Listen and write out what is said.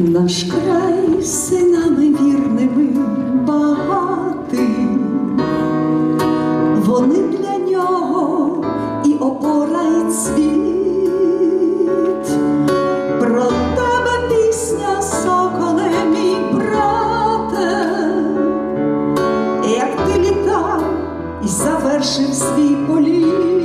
Наш край синами вірними багатий, вони для нього і опора, і цвіт, про тебе пісня соколе, мій брате, як ти літав і завершив свій політ.